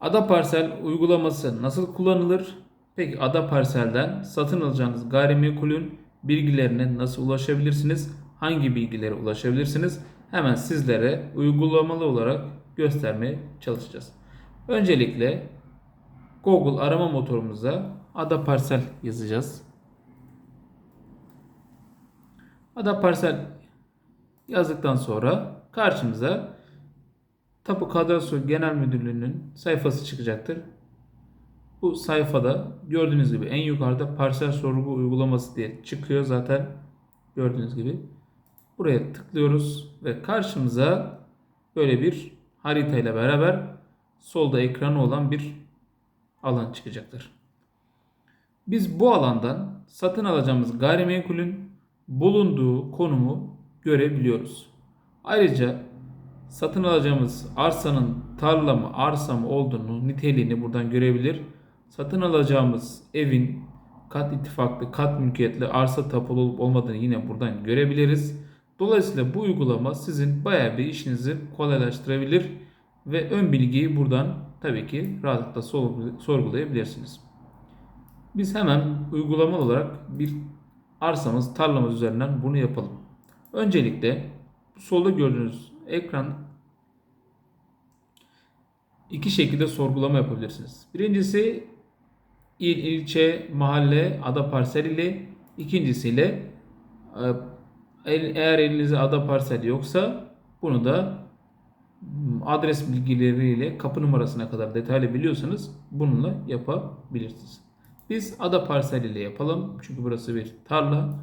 Ada parsel uygulaması nasıl kullanılır? Peki Ada parselden satın alacağınız gayrimenkulün bilgilerine nasıl ulaşabilirsiniz? Hangi bilgilere ulaşabilirsiniz? Hemen sizlere uygulamalı olarak göstermeye çalışacağız. Öncelikle Google arama motorumuza Ada parsel yazacağız. Ada parsel yazdıktan sonra karşımıza Tapu Kadastro Genel Müdürlüğü'nün sayfası çıkacaktır. Bu sayfada gördüğünüz gibi en yukarıda parsel sorgu uygulaması diye çıkıyor zaten. Gördüğünüz gibi. Buraya tıklıyoruz ve karşımıza böyle bir harita ile beraber solda ekranı olan bir alan çıkacaktır. Biz bu alandan satın alacağımız gayrimenkulün bulunduğu konumu görebiliyoruz. Ayrıca satın alacağımız arsanın tarla mı arsa mı olduğunu niteliğini buradan görebilir. Satın alacağımız evin kat ittifaklı, kat mülkiyetli arsa tapulu olup olmadığını yine buradan görebiliriz. Dolayısıyla bu uygulama sizin bayağı bir işinizi kolaylaştırabilir ve ön bilgiyi buradan tabii ki rahatlıkla sorgulayabilirsiniz. Biz hemen uygulama olarak bir arsamız, tarlamız üzerinden bunu yapalım. Öncelikle solda gördüğünüz ekran iki şekilde sorgulama yapabilirsiniz. Birincisi il, ilçe, mahalle, ada parsel ile ikincisiyle eğer elinizde ada parsel yoksa bunu da adres bilgileriyle kapı numarasına kadar detaylı biliyorsanız bununla yapabilirsiniz. Biz ada parsel ile yapalım. Çünkü burası bir tarla.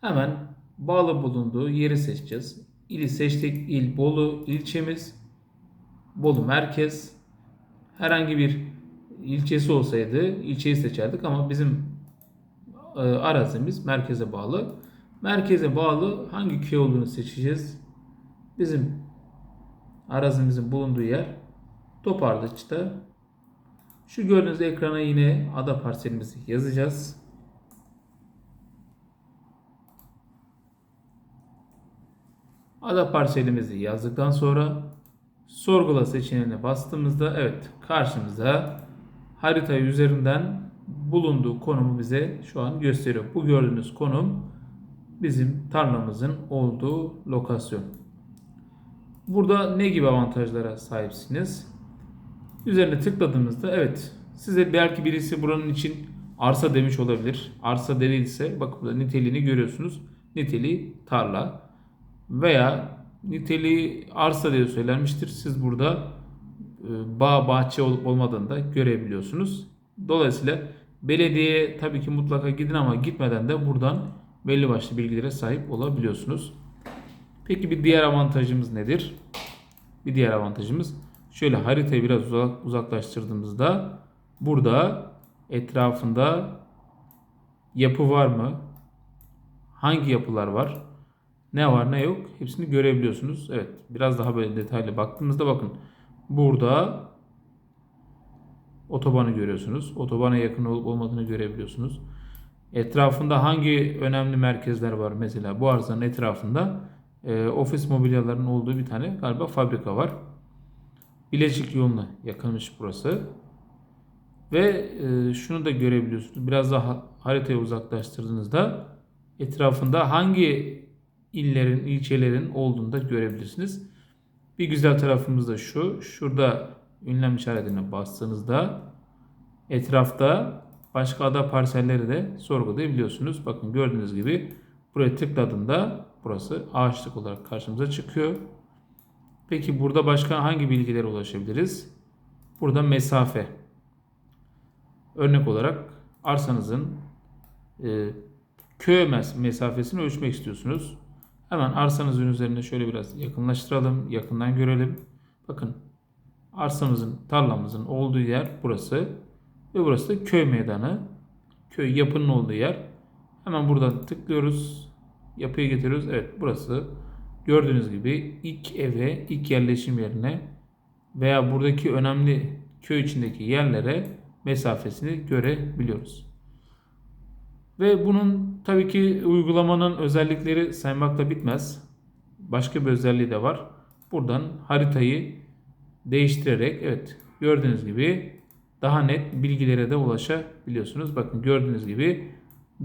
Hemen bağlı bulunduğu yeri seçeceğiz. İli seçtik. İl Bolu ilçemiz. Bolu merkez. Herhangi bir ilçesi olsaydı ilçeyi seçerdik ama bizim e, arazimiz merkeze bağlı. Merkeze bağlı hangi köy olduğunu seçeceğiz. Bizim arazimizin bulunduğu yer Toparlıç'ta. Şu gördüğünüz ekrana yine ada parselimizi yazacağız. Ada parselimizi yazdıktan sonra sorgula seçeneğine bastığımızda evet karşımıza harita üzerinden bulunduğu konumu bize şu an gösteriyor. Bu gördüğünüz konum bizim tarlamızın olduğu lokasyon. Burada ne gibi avantajlara sahipsiniz? Üzerine tıkladığımızda evet size belki birisi buranın için arsa demiş olabilir. Arsa denilse bakın burada niteliğini görüyorsunuz. Niteliği tarla veya niteliği arsa diye söylenmiştir. Siz burada e, bağ bahçe olup olmadığını da görebiliyorsunuz. Dolayısıyla belediyeye tabii ki mutlaka gidin ama gitmeden de buradan belli başlı bilgilere sahip olabiliyorsunuz. Peki bir diğer avantajımız nedir? Bir diğer avantajımız şöyle haritayı biraz uzak, uzaklaştırdığımızda burada etrafında yapı var mı? Hangi yapılar var? Ne var ne yok hepsini görebiliyorsunuz. Evet biraz daha böyle detaylı baktığımızda bakın burada otobanı görüyorsunuz. Otobana yakın olup olmadığını görebiliyorsunuz. Etrafında hangi önemli merkezler var mesela bu arsanın etrafında e, ofis mobilyalarının olduğu bir tane galiba fabrika var. Bilecik yoluna yakınmış burası. Ve e, şunu da görebiliyorsunuz. Biraz daha haritaya uzaklaştırdığınızda etrafında hangi illerin, ilçelerin olduğunu da görebilirsiniz. Bir güzel tarafımız da şu. Şurada ünlem işaretine bastığınızda etrafta başka ada parselleri de sorgulayabiliyorsunuz. Bakın gördüğünüz gibi buraya tıkladığında burası ağaçlık olarak karşımıza çıkıyor. Peki burada başka hangi bilgilere ulaşabiliriz? Burada mesafe. Örnek olarak arsanızın e, köy mesafesini ölçmek istiyorsunuz. Hemen arsanızın üzerine şöyle biraz yakınlaştıralım. Yakından görelim. Bakın arsamızın, tarlamızın olduğu yer burası. Ve burası da köy meydanı. Köy yapının olduğu yer. Hemen buradan tıklıyoruz. Yapıya getiriyoruz. Evet burası gördüğünüz gibi ilk eve, ilk yerleşim yerine veya buradaki önemli köy içindeki yerlere mesafesini görebiliyoruz. Ve bunun tabii ki uygulamanın özellikleri saymakla bitmez. Başka bir özelliği de var. Buradan haritayı değiştirerek evet gördüğünüz gibi daha net bilgilere de ulaşabiliyorsunuz. Bakın gördüğünüz gibi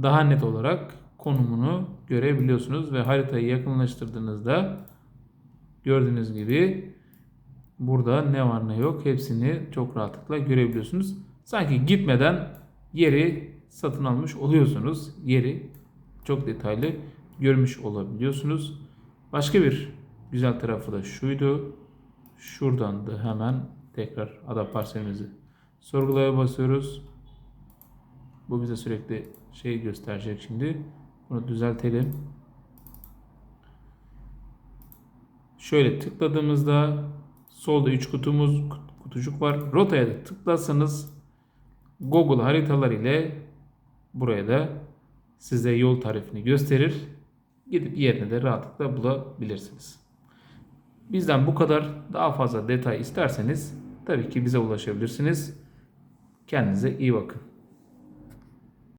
daha net olarak konumunu görebiliyorsunuz ve haritayı yakınlaştırdığınızda gördüğünüz gibi burada ne var ne yok hepsini çok rahatlıkla görebiliyorsunuz. Sanki gitmeden yeri satın almış oluyorsunuz. Yeri çok detaylı görmüş olabiliyorsunuz. Başka bir güzel tarafı da şuydu. Şuradan da hemen tekrar ada parselimizi sorgulaya basıyoruz. Bu bize sürekli şey gösterecek şimdi. Bunu düzeltelim. Şöyle tıkladığımızda solda 3 kutumuz kutucuk var. Rotaya da tıklarsanız Google haritalar ile buraya da size yol tarifini gösterir. Gidip yerini de rahatlıkla bulabilirsiniz. Bizden bu kadar. Daha fazla detay isterseniz tabii ki bize ulaşabilirsiniz. Kendinize iyi bakın.